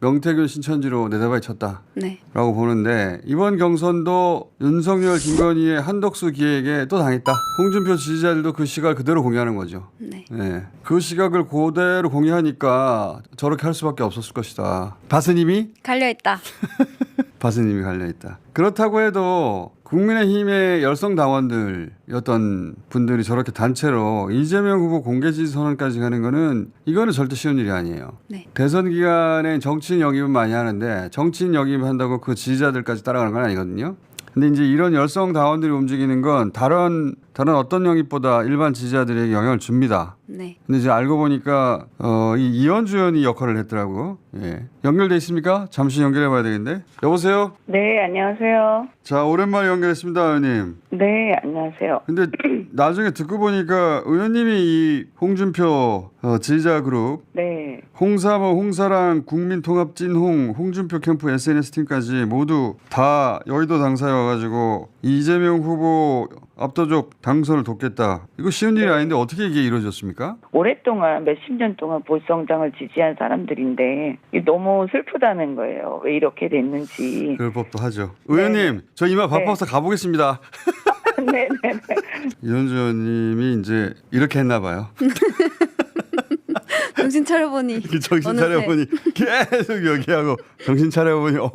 명태균 신천지로 내다바이 쳤다. 네. 라고 보는데 이번 경선도 윤석열 김건희의 한덕수 기획에 또 당했다. 홍준표 지지자들도 그 시각을 그대로 공유하는 거죠. 네. 예. 그 시각을 그대로 공유하니까 저렇게 할 수밖에 없었을 것이다. 바스님이 갈려 있다. 바스님이 갈려 있다. 그렇다고 해도 국민의힘의 열성 당원들이었던 분들이 저렇게 단체로 이재명 후보 공개 지지 선언까지 가는 거는 이거는 절대 쉬운 일이 아니에요. 네. 대선 기간에 정치인 영입은 많이 하는데 정치인 영입한다고 그 지지자들까지 따라가는 건 아니거든요. 근데 이제 이런 열성 당원들이 움직이는 건 다른 다른 어떤 영입보다 일반 지지자들에게 영향을 줍니다. 네. 근데 이제 알고 보니까 어, 이 이현주 의원이 역할을 했더라고. 예. 연결돼 있습니까? 잠시 연결해 봐야 되겠는데. 여보세요? 네, 안녕하세요. 자, 오랜만에 연결했습니다, 의원님. 네, 안녕하세요. 근데 나중에 듣고 보니까 의원님이 이 홍준표 어, 지지자 그룹 네, 홍사모, 홍사랑, 국민통합진홍, 홍준표 캠프 SNS 팀까지 모두 다 여의도 당사에 와가지고 이재명 후보 압도적 당선을 돕겠다. 이거 쉬운 일이 아닌데 어떻게 이게 이루어졌습니까? 오랫동안 몇십 년 동안 보성장을 지지한 사람들인데 너무 슬프다는 거예요. 왜 이렇게 됐는지. 그럴 법도 하죠. 의원님, 저 이마 바빠서 가보겠습니다. 네, 네, 네. 이현주 의원님이 이제 이렇게 했나 봐요. 정신 차려보니 정신. 차려보니 계속 얘기하고 정신 차려보니 어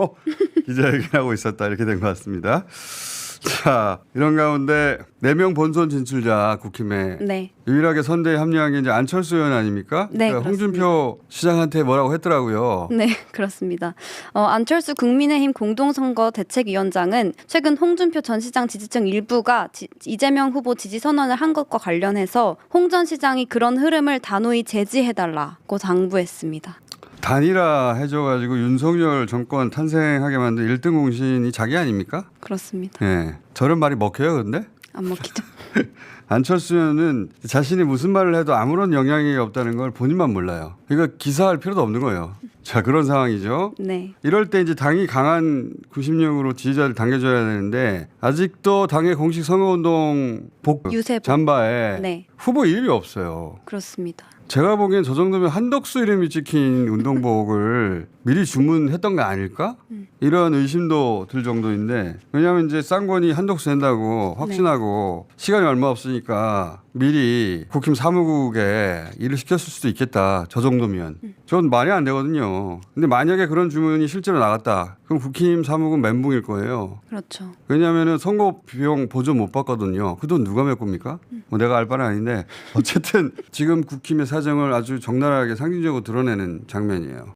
기자회견하고 있었다 이렇게 된 것 같습니다. 자 이런 가운데 네 명 본선 진출자 국힘에 네. 유일하게 선대에 합류한 게 이제 안철수 의원 아닙니까? 네, 그러니까 홍준표 시장한테 뭐라고 했더라고요. 네, 그렇습니다. 어, 안철수 국민의힘 공동선거 대책위원장은 최근 홍준표 전 시장 지지층 일부가 지- 이재명 후보 지지 선언을 한 것과 관련해서 홍 전 시장이 그런 흐름을 단호히 제지해달라고 당부했습니다. 단일화 해줘가지고 윤석열 정권 탄생하게 만든 1등 공신이 자기 아닙니까? 그렇습니다. 예. 저런 말이 먹혀요, 근데? 안 먹히죠. 안철수 의원은 자신이 무슨 말을 해도 아무런 영향이 없다는 걸 본인만 몰라요. 그러니까 기사할 필요도 없는 거예요. 자, 그런 상황이죠. 네, 이럴 때 이제 당이 강한 구심령으로 지지자를 당겨줘야 되는데 아직도 당의 공식 선거운동 복 유세복. 잠바에 네. 후보 이름이 없어요. 그렇습니다. 제가 보기엔 저 정도면 한덕수 이름이 찍힌 운동복을 미리 주문했던 거 아닐까? 이런 의심도 들 정도인데 왜냐하면 이제 쌍권이 한덕수 된다고 확신하고 시간이 얼마 없으니 까 미리 국힘 사무국에 일을 시켰을 수도 있겠다. 저 정도면. 전 말이 안 되거든요. 근데 만약에 그런 주문이 실제로 나갔다. 그럼 국힘 사무국 멘붕일 거예요. 그렇죠. 왜냐하면 선거 비용 보조 못 받거든요. 그 돈 누가 낼 겁니까? 뭐 내가 알 바는 아닌데 어쨌든 지금 국힘의 사정을 아주 적나라하게 상징적으로 드러내는 장면이에요.